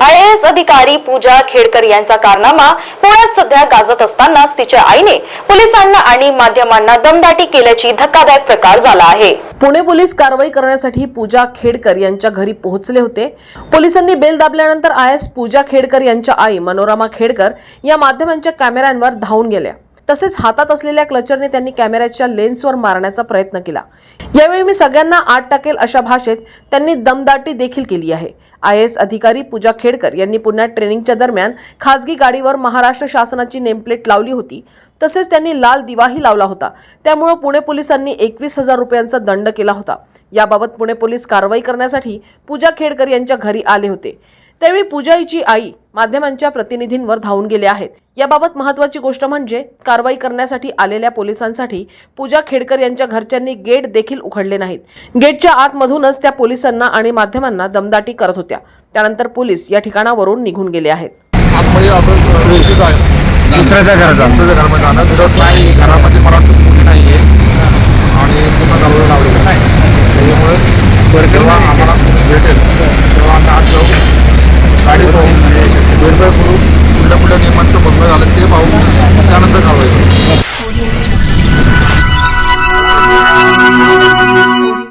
I S अधिकारी पूजा खेडकर यांचा कारनामा पुण्यात सध्या गाजत असतानाच तिच्या आईने पोलिसांना आणि माध्यमांना दमदाटी केल्याची धक्कादायक प्रकार झाला आहे. पुणे पोलीस कारवाई करण्यासाठी पूजा खेडकर यांच्या घरी पोहोचले होते. पोलिसांनी बेल दाबल्यानंतर आय एस पूजा खेडकर यांच्या आई मनोरमा खेडकर या माध्यमांच्या कॅमेऱ्यांवर धावून गेल्या. तसेच हातात असलेल्या क्लचरने त्यांनी कॅमेऱ्याच्या लेन्सवर मारण्याचा प्रयत्न केला. यावेळी मी सगळ्यांना आत टाकेल अशा भाषेत त्यांनी दमदाटी देखील केली आहे. आय एस अधिकारी पूजा खेडकर यांनी पुन्हा ट्रेनिंगच्या दरम्यान खासगी गाडीवर महाराष्ट्र शासनाची नेमप्लेट लावली होती. तसेच त्यांनी लाल दिवाही लावला होता. त्यामुळे पुणे पोलिसांनी एकवीस हजार रुपयांचा दंड केला होता. याबाबत पुणे पोलीस कारवाई करण्यासाठी पूजा खेडकर यांच्या घरी आले होते. त्यावेळी पूजा हिची आई माध्यमांच्या प्रतिनिधींवर धावून गेले आहेत. याबाबत महत्वाची गोष्ट म्हणजे कारवाई करण्यासाठी आलेल्या पोलिसांसाठी पूजा खेडकर यांच्या घरच्यांनी गेट देखील उघडले नाहीत. गेटच्या आतमधूनच त्या पोलिसांना आणि माध्यमांना दमदाटी करत होत्या. त्यानंतर पोलीस या ठिकाणावरून निघून गेले आहेत. आतमध्ये आपण व्यवस्थित आहे दुसऱ्याच्या घराचा दुसऱ्या घरामध्ये जाणं फिरत नाही घरामध्ये मला वाटतं कोणी नाही आहे आणि पुन्हा दरवाजा लावलेला नाही. त्याच्यामुळे जेव्हा आम्हाला भेटेल तेव्हा आम्ही आत जाऊ.